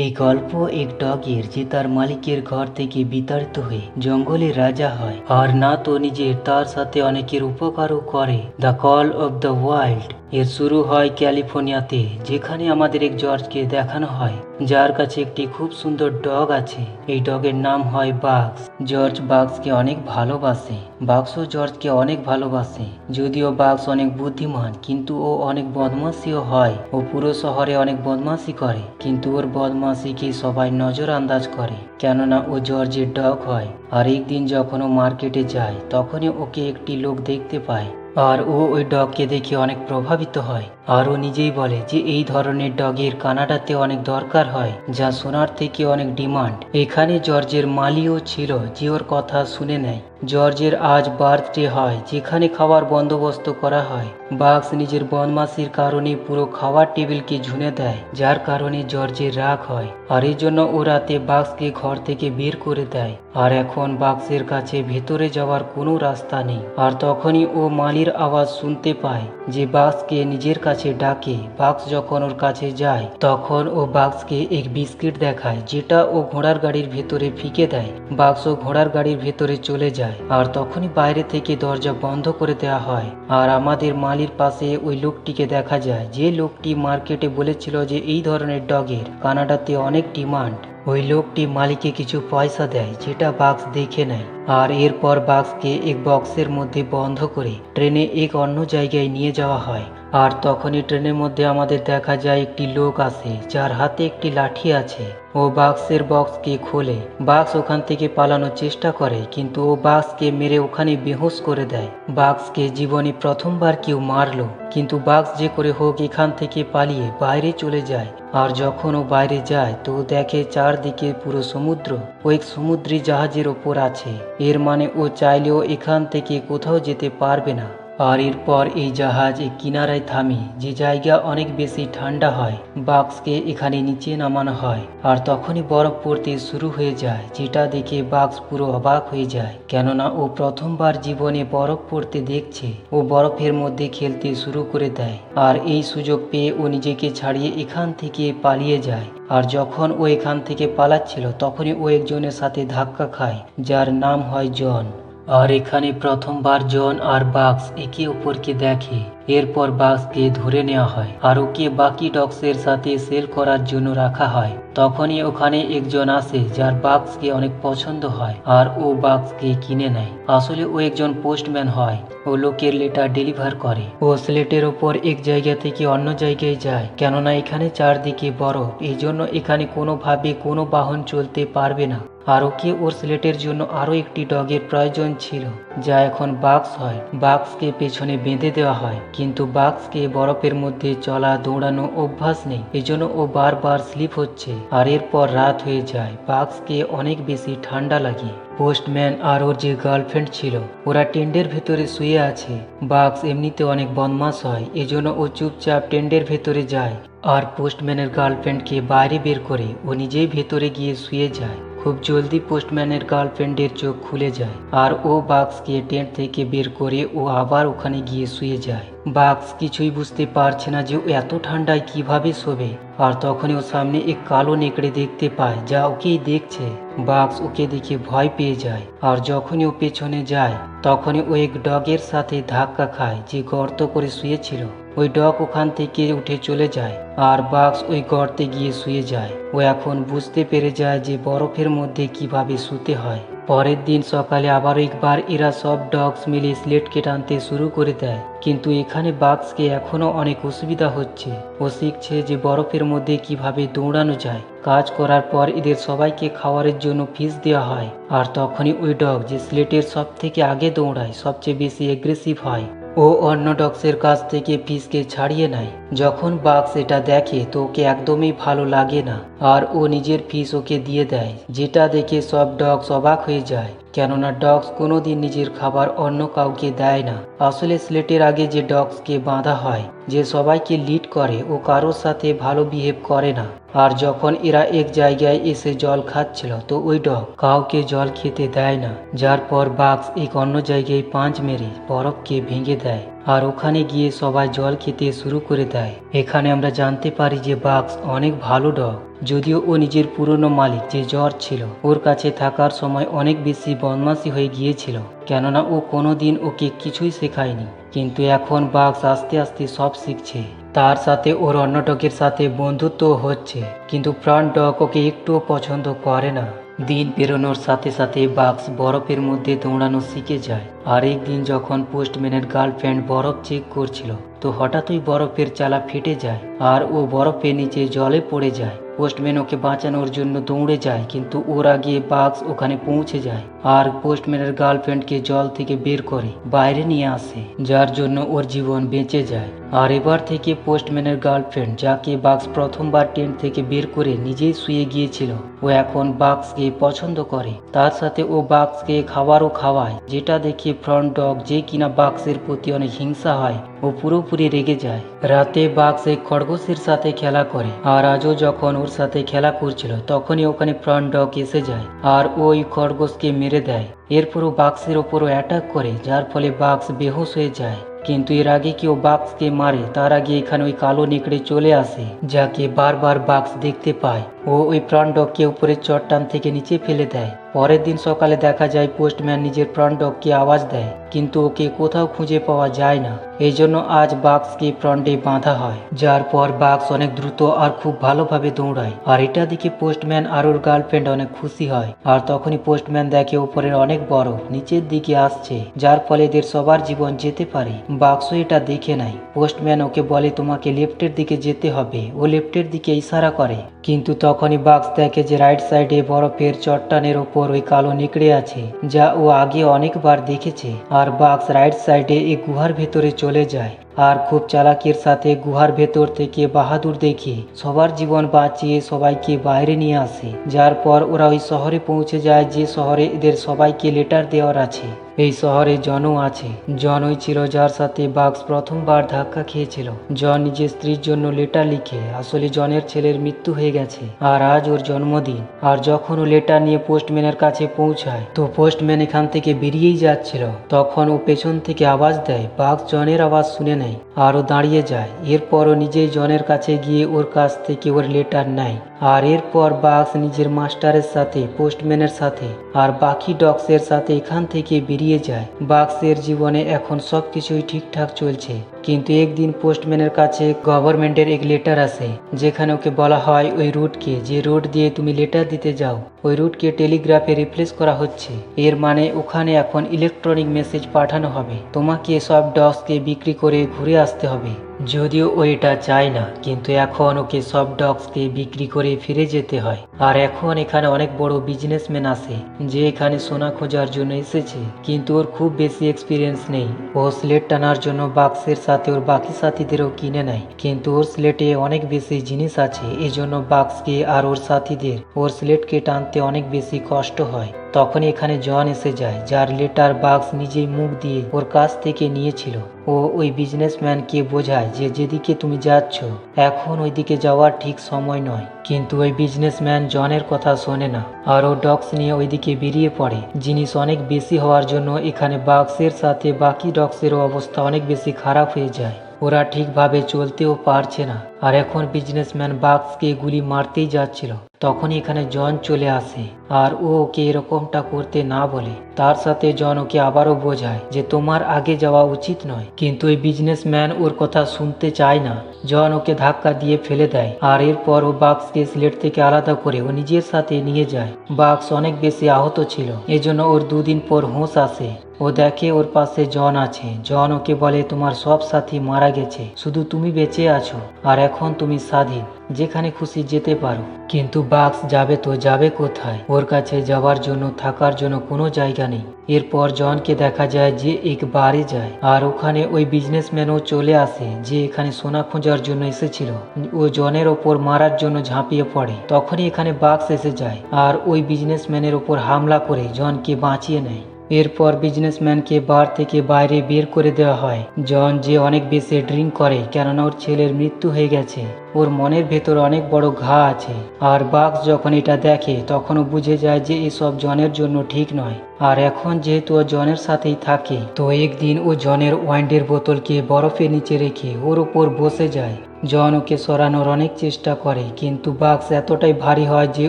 এই গল্প এক ডগের যে তার মালিকের ঘর থেকে বিতাড়িত হয়ে জঙ্গলে রাজা হয়। আর না তো নিজের, তার সাথে অনেকের উপকারও করে। The call of the wild, এর শুরু হয় ক্যালিফোর্নিয়াতে, যেখানে আমাদের এক জর্জকে দেখানো হয়। যার কাছে একটি খুব সুন্দর ডগ আছে। এই ডগের নাম হয় বাক্স। জর্জ বাক্সকে অনেক ভালোবাসে। বাক্সও জর্জকে অনেক ভালোবাসে। যদিও বাক্স অনেক বুদ্ধিমান, কিন্তু ও অনেক বদমাশিও হয়। ও পুরো শহরে অনেক বদমাশি করে, কিন্তু ওর বদমাশিকে সবাই নজর আন্দাজ করে, কেননা ও জর্জের ডগ হয়। আর একদিন যখন ও মার্কেটে যায়, তখনই ওকে একটি লোক দেখতে পায়। আর ও ওই ডগকে দেখে অনেক প্রভাবিত হয়। আর ও নিজেই বলে যে এই ধরনের ডগের কানাডাতে অনেক দরকার হয়, যা সোনার থেকে অনেক ডিমান্ড। এখানে জর্জের মালিও ছিল যে ওর কথা শুনে নেয়। জর্জের আজ বার্থডে হয়, যেখানে খাবার বন্দোবস্ত করা হয়। বাক্স নিজের বদমাসির কারণে পুরো খাবার টেবিলকে ঝুনে দেয়, যার কারণে জর্জের রাগ হয়। আর এই জন্য ও রাতে বাক্সকে ঘর থেকে বের করে দেয়। আর এখন বাক্সের কাছে ভেতরে যাওয়ার কোনো রাস্তা নেই। আর তখনই ও মালির আওয়াজ শুনতে পায় যে বাক্সকে নিজের কাছে ডাকে, বাক্স যখন ওর কাছে যায়, তখন ও বাক্সকে এক বিস্কিট দেখায়, যেটা ও ঘোড়ার গাড়ির ভেতরে ফিকে দেয়। বাক্স ঘোড়ার গাড়ির ভেতরে চলে যায়, আর তখনই বাইরে থেকে দরজা বন্ধ করে দেওয়া হয়। আর আমাদের মালির পাশে ওই লোকটিকে দেখা যায়, যে লোকটি মার্কেটে বলেছিল যে এই ধরনের ডগের কানাডাতে অনেক ডিমান্ড। ওই লোকটি মালিকে কিছু পয়সা দেয়, যেটা বাক্স দেখে নেয়, আর এরপর বাক্সকে এক বক্সের মধ্যে বন্ধ করে ট্রেনে এক অন্য জায়গায় নিয়ে যাওয়া হয়। আর তখনই ট্রেনের মধ্যে আমাদের দেখা যায় একটি লোক আসে যার হাতে একটি লাঠি আছে। ও বাক্সের বক্সকে খোলে। বাক্স ওখান থেকে পালানোর চেষ্টা করে, কিন্তু ও বাক্সকে মেরে ওখানে বেহুশ করে দেয়। বাক্সকে জীবনে প্রথমবার কেউ মারলো, কিন্তু বাক্স যে করে হোক এখান থেকে পালিয়ে বাইরে চলে যায়। আর যখন ও বাইরে যায়, তো দেখে চারদিকে পুরো সমুদ্র। ও এক সমুদ্রী জাহাজের ওপর আছে। এর মানে ও চাইলেও এখান থেকে কোথাও যেতে পারবে না। আর এরপর এই জাহাজ এই কিনারায় থামে। যে জায়গা অনেক বেশি ঠান্ডা হয়, বাক্সকে এখানে নিচে নামানো হয়। আর তখনই বরফ পড়তে শুরু হয়ে যায়, যেটা দেখে বাক্স পুরো অবাক হয়ে যায়। কেননা ও প্রথমবার জীবনে বরফ পড়তে দেখছে, ও বরফের মধ্যে খেলতে শুরু করে দেয়। আর এই সুযোগ পেয়ে ও নিজেকে ছাড়িয়ে এখান থেকে পালিয়ে যায়। আর যখন ও এখান থেকে পালাচ্ছিল, তখনই ও একজনের সাথে ধাক্কা খায়, যার নাম হয় জন। আর এখানে প্রথমবার জন আর বাক্স একে অপরকে দেখে। এরপর বাক্সকে ধরে নেওয়া হয় আর ওকে বাকি ডগসের সাথে সেল করার জন্য রাখা হয়। তখনই ওখানে একজন আসে যার বাক্সকে অনেক পছন্দ হয় আর ও বাক্সকে কিনে নেয়। আসলে ও একজন পোস্টম্যান হয়। ও লোকের লেটার ডেলিভার করে। ও স্লেটের ওপর এক জায়গা থেকে অন্য জায়গায় যায়। কেননা এখানে চারদিকে বরফ। এই জন্য এখানে কোনোভাবে কোনো বাহন চলতে পারবে না। আর ওকে ওর স্লেটের জন্য আরও একটি ডগের প্রয়োজন ছিল, যা এখন বাক্স হয়। বাক্সকে পেছনে বেঁধে দেওয়া হয়, কিন্তু বাক্সকে বরফের মধ্যে চলা, দৌড়ানো অভ্যাস নেই। এজন্য ও বারবার স্লিপ হচ্ছে, আর এরপর রাত হয়ে যায়। বাক্সকে অনেক বেশি ঠান্ডা লাগে। পোস্টম্যান আর ওর যে গার্লফ্রেন্ড ছিল, ওরা টেন্ডের ভেতরে শুয়ে আছে। বাক্স এমনিতে অনেক বদমাস হয়, এজন্য ও চুপচাপ টেন্ডের ভেতরে যায়। আর পোস্টম্যানের গার্লফ্রেন্ডকে বাইরে বের করে, ও নিজেই ভেতরে গিয়ে শুয়ে যায়। খুব জলদি পোস্টম্যানের গার্লফ্রেন্ডের চোখ খুলে যায় আর ও বাক্সকে টেন্ট থেকে বের করে ও আবার ওখানে গিয়ে শুয়ে যায়। বাক্স কিছুই বুঝতে পারছে না যে ও এত ঠান্ডায় কীভাবে শোবে। আর তখনই ও সামনে এক কালো নেকড়ে দেখতে পায়, যা ওকেই দেখছে। বাক্স ওকে দেখে ভয় পেয়ে যায় আর যখনই ও পেছনে যায়, তখনই ও এক ডগের সাথে ধাক্কা খায়, যে গর্ত করে শুয়েছিল। ওই ডগ ওখান থেকে উঠে চলে যায় আর বাক্স ওই গর্তে গিয়ে শুয়ে যায়। ও এখন বুঝতে পেরে যায় যে বরফের মধ্যে কীভাবে শুতে হয়। পরের দিন সকালে আবার একবার এরা সব ডগস মিলে স্লেটকে টানতে শুরু করে দেয়। কিন্তু এখানে বাক্সকে এখনও অনেক অসুবিধা হচ্ছে। ও শিখছে যে বরফের মধ্যে কীভাবে দৌড়ানো যায়। কাজ করার পর এদের সবাইকে খাওয়ারের জন্য ফিস দেওয়া হয়। আর তখনই ওই ডগ যে স্লেটের সব থেকে আগে দৌড়ায়, সবচেয়ে বেশি এগ্রেসিভ হয়। ও অন্য ডক্সের কাছ থেকে ফিসকে ছাড়িয়ে নেয়। যখন বাক্স এটা দেখে, তো ওকে একদমই ভালো লাগে না। আর ও নিজের ফিস ওকে দিয়ে দেয়, যেটা দেখে সব ডগস অবাক হয়ে যায়। কেননা ডগস কোনোদিন নিজের খাবার অন্য কাউকে দেয় না। আসলে স্লেটের আগে যে ডগসকে বাঁধা হয় যে সবাইকে লিড করে ও কারোর সাথে ভালো বিহেভ করে না। আর যখন এরা এক জায়গায় এসে জল খাচ্ছিল, তো ওই ডগ কাউকে জল খেতে দেয় না, যার পর বাক্স এক অন্য জায়গায় পাঁচ মেরে বরফকে ভেঙে দেয় আর ওখানে গিয়ে সবাই জল খেতে শুরু করে দেয়। এখানে আমরা জানতে পারি যে বাক্স অনেক ভালো ডগ, যদিও ও নিজের পুরনো মালিক যে জ্বর ছিল, ওর কাছে থাকার সময় অনেক বেশি বদমাশি হয়ে গিয়েছিল, কেননা ও কোনোদিন ওকে কিছুই শেখায়নি। কিন্তু এখন বাক্স আস্তে আস্তে সব শিখছে। তার সাথে ওর অন্য ডগের সাথে বন্ধুত্ব হচ্ছে, কিন্তু প্রাণ ডগ ওকে একটুও পছন্দ করে না। দিন পেরোনোর সাথে সাথে বাক্স বরফের মধ্যে দৌড়ানো শিখে যায়। আর একদিন যখন পোস্টম্যানের গার্লফ্রেন্ড বরফ চেক করছিল তো হঠাৎই বরফের চালা ফেটে যায় আর ও বরফের নিচে জলে পড়ে যায়। পোস্টম্যান ওকে বাঁচানোর জন্য দৌড়ে যায়, কিন্তু ওর আগে বাক্স ওখানে পৌঁছে যায় আর পোস্টম্যানের গার্লফ্রেন্ডকে জল থেকে বের করে বাইরে নিয়ে আসে, যার জন্য ওর জীবন বেঁচে যায়। আর এবার থেকে পোস্টম্যানের গার্লফ্রেন্ড যাকে বাক্স প্রথমবার টেন্ট থেকে বের করে নিজেই শুয়ে গিয়েছিল, ও এখন বাক্সকে পছন্দ করে। তার সাথে ও বাক্সকে খাবারও খাওয়ায়, যেটা দেখে ফ্রন্ট ডগ যে কিনা বাক্সের প্রতি অনেক হিংসা হয়, ও পুরোপুরি রেগে যায়। রাতে বাক্স এক খরগোশের সাথে খেলা করে আর আজও যখন ওর সাথে খেলা করছিল, তখনই ওখানে ফ্রন্ট ডগ এসে যায় আর ওই খরগোশকে মেরে দেয়। এরপরও বাক্সের ওপরও অ্যাটাক করে, যার ফলে বাক্স বেহোশ হয়ে যায়। কিন্তু এর আগে কেউ বাক্সকে মারে, তার আগে এখানে ওই কালো নেকড়ে চলে আসে, যাকে বারবার বাক্স দেখতে পায়। ও ওই প্রাণডককে উপরে চট্টান থেকে নিচে ফেলে দেয়। পরের দিন সকালে দেখা যায় পোস্টম্যান নিজের প্রাণডককে আওয়াজ দেয়, কিন্তু ওকে কোথাও খুঁজে পাওয়া যায় না। এই জন্য আজ বাক্সকে ফ্রন্টে বাঁধা হয়, যার পর বাক্স অনেক দ্রুত আর খুব ভালোভাবে দৌড়ায়। আর এটা দেখে পোস্টম্যান আর ওর গার্লফ্রেন্ড অনেক খুশি হয়, আর তখনই পোস্টম্যান দেখে ওপরের অনেক বড়, নিচের দিকে আসছে, যার ফলে এদের সবার জীবন যেতে পারে। বাক্স এটা দেখে নাই পোস্টম্যান ওকে বলে, তোমাকে লেফটের দিকে যেতে হবে। ও লেফটের দিকে ইশারা করে। কিন্তু তখনই বাক্স দেখে যে রাইট সাইডে বরফের চট্টানের ওপর ওই কালো নিকড়ে আছে, যা ও আগে অনেকবার দেখেছে, আর বাক্স রাইট সাইডে এই গুহার ভেতরে চলে যায়। আর খুব চালাকির সাথে গুহার ভেতর থেকে বাহাদুর দেখে সবার জীবন বাঁচিয়ে সবাইকে বাইরে নিয়ে আসে। যার পর ওরা ওই শহরে পৌঁছে যায় যে শহরে এদের সবাইকে লেটার দেওয়ার আছে। এই শহরে জনও আছে। জনই ছিল যার সাথে বাক্স প্রথমবার ধাক্কা খেয়েছিল। জন নিজের স্ত্রীর জন্য লেটার লিখে, আসলে জনের ছেলের মৃত্যু হয়ে গেছে আর আজ ওর জন্মদিন। আর যখন ও লেটার নিয়ে পোস্টম্যানের কাছে পৌঁছায়, তো পোস্টম্যান এখান থেকে বেরিয়েই যাচ্ছিল। তখন ও পেছন থেকে আওয়াজ দেয়, বাক্স জনের আওয়াজ শুনে নেয় আর ও দাঁড়িয়ে যায়। এরপরও নিজেই জনের কাছে গিয়ে ওর কাছ থেকে ওর লেটার নেয়। আর এরপর বাক্স নিজের মাস্টারের সাথে, পোস্টম্যানের সাথে, আর বাকি ডক্সের সাথে এখান থেকে বেরিয়ে যায়। বাক্সের জীবনে এখন সব কিছুই ঠিকঠাক চলছে। কিন্তু একদিন পোস্টম্যানের কাছে গভর্নমেন্টের এক লেটার আসে যেখানে ওকে বলা হয় ওই রুটকে, যে রুট দিয়ে তুমি লেটার দিতে যাও। ওই রুটকে টেলিগ্রাফে রিপ্লেস করা হচ্ছে। এর মানে ওখানে এখন ইলেকট্রনিক মেসেজ পাঠানো হবে। তোমাকে সব ডক্সকে বিক্রি করে ঘুরে আসতে হবে। যদিও ও এটা চায় না, কিন্তু এখন ওকে সব ডগসকে বিক্রি করে ফিরে যেতে হয়। আর এখন এখানে অনেক বড় বিজনেসম্যান আসে যে এখানে সোনা খোঁজার জন্য এসেছে, কিন্তু ওর খুব বেশি এক্সপিরিয়েন্স নেই। ও স্লেট টানার জন্য বাক্সের সাথে ওর বাকি সাথীদেরও কিনে নেয়, কিন্তু ওর স্লেটে অনেক বেশি জিনিস আছে এই জন্য বাক্সকে আর ওর সাথীদের, ওর স্লেটকে টানতে অনেক বেশি কষ্ট হয়। তখন এখানে জন এসে যায়, যার লেটার বাক্স নিজেই মুখ দিয়ে ওর কাছ থেকে নিয়েছিল। ও ওই বিজনেসম্যানকে বোঝায় যে যেদিকে তুমি যাচ্ছ, এখন ওইদিকে যাওয়ার ঠিক সময় নয়। কিন্তু ওই বিজনেসম্যান জনের কথা শোনে না। আর ও ডগস নিয়ে ওইদিকে বেরিয়ে পড়ে। জিনিস অনেক বেশি হওয়ার জন্য এখানে বাক্সের সাথে বাকি ডগসেরও অবস্থা অনেক বেশি খারাপ হয়ে যায়। ওরা ঠিকভাবে চলতেও পারছে না। আর এখন বিজনেসম্যান বাক্সকে গুলি মারতেই যাচ্ছিল। তখনই এখানে জন চলে আসে আর ও ওকে এরকমটা করতে না বলে। তার সাথে জন ওকে আবারও বোঝায় যে তোমার আগে যাওয়া উচিত নয়। কিন্তু এই বিজনেসম্যান ওর কথা শুনতে চায় না। জন ওকে ধাক্কা দিয়ে ফেলে দেয় আর এরপর ও বাক্সকে স্লেট থেকে আলাদা করে ও নিজের সাথে নিয়ে যায়। বাক্স অনেক বেশি আহত ছিল। এজন্য ওর দুদিন পর হোঁশ আসে। ও দেখে ওর পাশে জন আছে। জন ওকে বলে, তোমার সব সাথী মারা গেছে। শুধু তুমি বেঁচে আছো। আর এখন তুমি স্বাধীন, যেখানে খুশি যেতে পারো। কিন্তু বাক্স যাবে তো যাবে কোথায়? ওর কাছে যাওয়ার জন্য, থাকার জন্য কোনো জায়গা নেই। এরপর জনকে দেখা যায় যে এক বারে যায়। আর ওখানে ওই বিজনেসম্যানও চলে আসে, যে এখানে সোনা খোঁজার জন্য এসেছিল। ও জনের ওপর মারার জন্য ঝাঁপিয়ে পড়ে। তখনই এখানে বাক্স এসে যায়। আর ওই বিজনেসম্যানের ওপর হামলা করে জনকে বাঁচিয়ে নেয়। এরপর বিজনেসম্যানকে বার থেকে বাইরে বের করে দেওয়া হয়। জন যে অনেক বেশি ড্রিঙ্ক করে, কেননা ওর ছেলের মৃত্যু হয়ে গেছে। ওর মনের ভেতর অনেক বড় ঘা আছে। আর বাক্স যখন এটা দেখে, তখনও বুঝে যায় যে এসব জনের জন্য ঠিক নয়। আর এখন যেহেতু ও জনের সাথেই থাকে, তো একদিন ও জনের ওয়াইন্ডের বোতলকে বরফের নিচে রেখে ওর ওপর বসে যায়। জন ওকে সরানোর অনেক চেষ্টা করে, কিন্তু বাক্স এতটাই ভারী হয় যে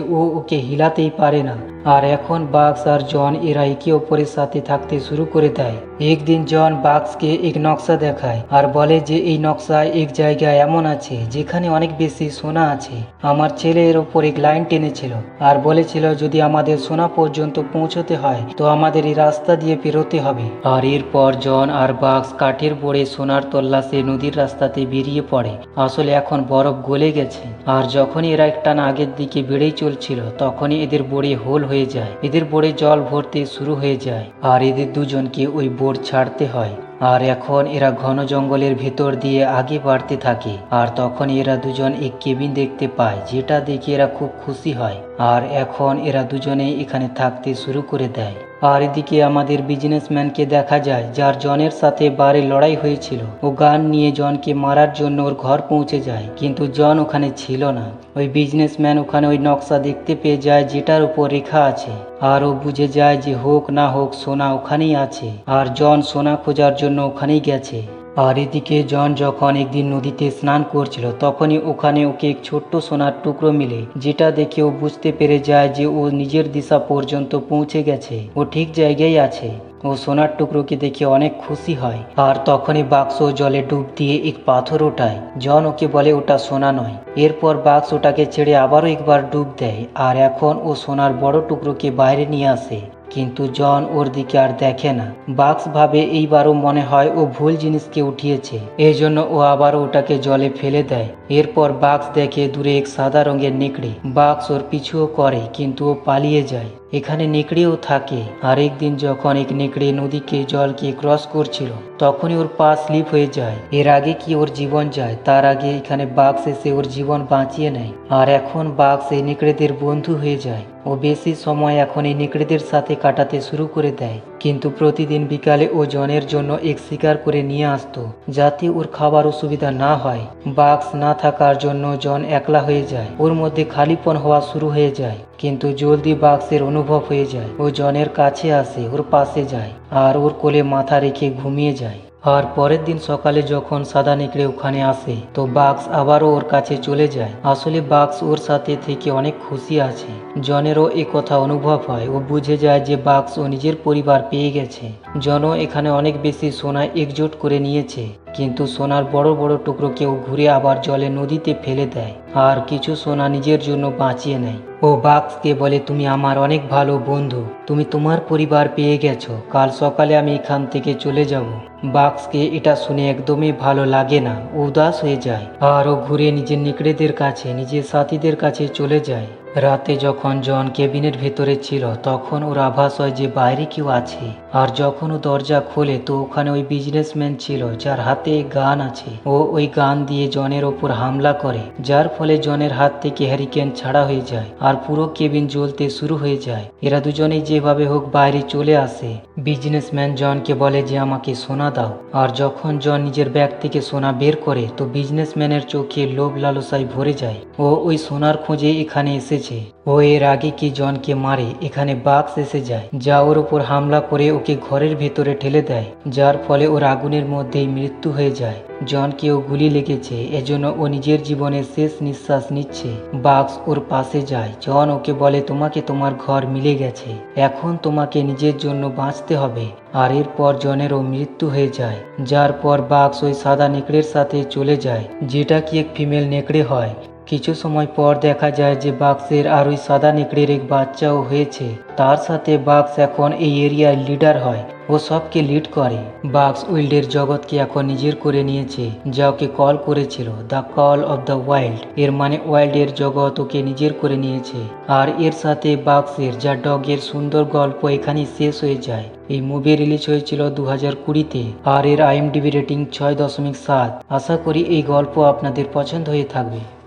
ও ওকে হিলাতেই পারে না। আর এখন বাক্স আর জন এরা একে অপরের সাথে থাকতে শুরু করে দেয়। একদিন জন বাক্সকে এক নকশা দেখায় আর বলে যে এই নকশায় এক জায়গায় এমন আছে যেখানে অনেক বেশি সোনা আছে। আমার ছেলে এর ওপর এক লাইন টেনেছিল আর বলেছিল, যদি আমাদের সোনা পর্যন্ত পৌঁছতে হয়, তো আমাদের এই রাস্তা দিয়ে পেরোতে হবে। আর এরপর জন আর বাক্স কাঠের বোড়ে সোনার তল্লাশে নদীর রাস্তাতে বেরিয়ে পড়ে। আসলে এখন বরফ গলে গেছে। আর যখনই এরা একটানা আগের দিকে বেড়েই চলছিল, তখনই এদের বোড়ে হোল হয়ে যায়। এদের বোর্ডে জল ভরতে শুরু হয়ে যায়। আর এদের দুজনকে ওই বোর্ড ছাড়তে হয়। আর এখন এরা ঘন জঙ্গলের ভেতর দিয়ে আগে বাড়তে থাকে। আর তখন এরা দুজন এক কেবিন দেখতে পায়, যেটা দেখে এরা খুব খুশি হয়। আর এখন এরা দুজনে এখানে থাকতে শুরু করে দেয়। আর এদিকে আমাদের বিজনেসম্যানকে দেখা যায়, যার জনের সাথে বারে লড়াই হয়েছিল ও গান নিয়ে জনকে মারার জন্য ওর ঘর পৌঁছে যায়, কিন্তু জন ওখানে ছিল না। ওই বিজনেসম্যান ওখানে ওই নকশা দেখতে পেয়ে যায় যেটার উপর রেখা আছে, আর ও বুঝে যায় যে হোক না হোক সোনা ওখানেই আছে, আর জন সোনা খোঁজার জন্য ওখানেই গেছে। আর এদিকে জন যখন একদিন নদীতে স্নান করছিল, তখনই ওখানে ওকে এক ছোট্ট সোনার টুকরো মিলে, যেটা দেখে ও বুঝতে পেরে যায় যে ও নিজের দিশা পর্যন্ত পৌঁছে গেছে। ও ঠিক জায়গায় আছে। ও সোনার টুকরোকে দেখে অনেক খুশি হয় আর তখনই বাক্স জলে ডুব দিয়ে এক পাথর ওঠায়। জন ওকে বলে, ওটা সোনা নয়। এরপর বাক্স ওটাকে ছেড়ে আবারও একবার ডুব দেয়। আর এখন ও সোনার বড় টুকরোকে বাইরে নিয়ে আসে। কিন্তু জন ওর দিকে আর দেখে না। বাক্স ভাবে এইবারও মনে হয় ও ভুল জিনিসকে উঠিয়েছে। এই জন্য ও আবারও ওটাকে জলে ফেলে দেয়। এরপর বাক্স দেখে দূরে এক সাদা রঙের নেকড়ে। বাক্স ওর পিছুও করে, কিন্তু ও পালিয়ে যায়। এখানে নেকড়েও থাকে। আর একদিন যখন এক নেকড়ে নদীকে জলকে ক্রস করছিল, তখনই ওর পা স্লিপ হয়ে যায়। এর আগে কি ওর জীবন যায়? তার আগে এখানে বাক্স এসে ওর জীবন বাঁচিয়ে নেয়। আর এখন বাক্স এই নেকড়েদের বন্ধু হয়ে যায়। ও বেশি সময় এখন এই নেকড়েদের সাথে কাটাতে শুরু করে দেয়। কিন্তু প্রতিদিন বিকালে ও জনের জন্য এক শিকার করে নিয়ে আসত, যাতে ওর খাবার অসুবিধা না হয়। বাক্স না থাকার জন্য জন একলা হয়ে যায়। ওর মধ্যে খালিপন হওয়া শুরু হয়ে যায়, কিন্তু জলদি বাক্সের অনুভব হয়ে যায় ও জনের কাছে আসে, ওর পাশে যায় আর ওর কোলে মাথা রেখে ঘুমিয়ে যায়। আর পরের দিন সকালে যখন সাদা নেকড়ে ওখানে আসে, তো বাক্স আবারও ওর কাছে চলে যায়। আসলে বাক্স ওর সাথে থেকে অনেক খুশি আছে। জনেরও এ কথা অনুভব হয় ও বুঝে যায় যে বাক্স ও নিজের পরিবার পেয়ে গেছে। জন এখানে অনেক বেশি সোনা একজোট করে নিয়েছে। কিন্তু সোনার বড় বড় টুকরোকেও ঘুরে আবার জলে নদীতে ফেলে দেয়। আর কিছু সোনা নিজের জন্য বাঁচিয়ে নেয়। ও বাক্সকে বলে, তুমি আমার অনেক ভালো বন্ধু। তুমি তোমার পরিবার পেয়ে গেছো। কাল সকালে আমি এখান থেকে চলে যাব। বাক্সকে এটা শুনে একদমই ভালো লাগে না। উদাস হয়ে যায়। আর ও ঘুরে নিজের নিকড়েদের কাছে, নিজের সাথীদের কাছে চলে যায়। রাতে যখন জন কেবিনের ভেতরে ছিল, তখন ওর আভাস হয় যে বাইরে কেউ আছে। আর যখন ও দরজা খোলে, তো ওখানে ওই বিজনেসম্যান ছিল, যার হাতে গান আছে। ও ওই গান দিয়ে জনের ওপর হামলা করে, যার ফলে জনের হাত থেকে হ্যারিকেন ছাড়া হয়ে যায় আর পুরো কেবিন জ্বলতে শুরু হয়ে যায়। এরা দুজনেই যেভাবে হোক বাইরে চলে আসে। বিজনেসম্যান জনকে বলে যে, আমাকে সোনা দাও। আর যখন জন নিজের ব্যাগ থেকে সোনা বের করে, তো বিজনেসম্যানের চোখে লোভ লালসায় ভরে যায়। ও ওই সোনার খোঁজে এখানে এসেছে ও এর আগে কি জনকে মারে, এখানে বাক্স এসে যায়, যা ওর উপর হামলা করে ওকে ঘরের ভেতরে ঠেলে দেয়, যার ফলে ওর আগুনের মধ্যেই মৃত্যু হয়ে যায়। জনকে ও গুলি লেগেছে, এজন্য ও নিজের জীবনের শেষ নিঃশ্বাস নিচ্ছে। বাক্স ওর পাশে যায়, জন ওকে বলে, তোমাকে তোমার ঘর মিলে গেছে, এখন তোমাকে নিজের জন্য বাঁচতে হবে। আর এরপর জনেরও মৃত্যু হয়ে যায়, যার পর বাক্স ওই সাদা নেকড়ের সাথে চলে যায়, যেটা কি এক ফিমেল নেকড়ে হয়। কিছু সময় পর দেখা যায় যে বাক্সের আর ওই সাদা নেকড়ের এক বাচ্চাও হয়েছে। তার সাথে বাক্স এখন এই এরিয়ার লিডার হয় ও সবকে লিড করে। বাক্স উইল্ডের জগৎকে এখন নিজের করে নিয়েছে, যা ওকে কল করেছিল, the call of the wild. এর মানে ওয়াইল্ডের জগৎ ওকে নিজের করে নিয়েছে। আর এর সাথে বাক্সের, যা ডগের সুন্দর গল্প এখানেই শেষ হয়ে যায়। এই মুভি রিলিজ হয়েছিল দু হাজার কুড়িতে, আর এর আইএমডিবি রেটিং ছয় দশমিক সাত। আশা করি এই গল্প আপনাদের পছন্দ হয়ে থাকবে।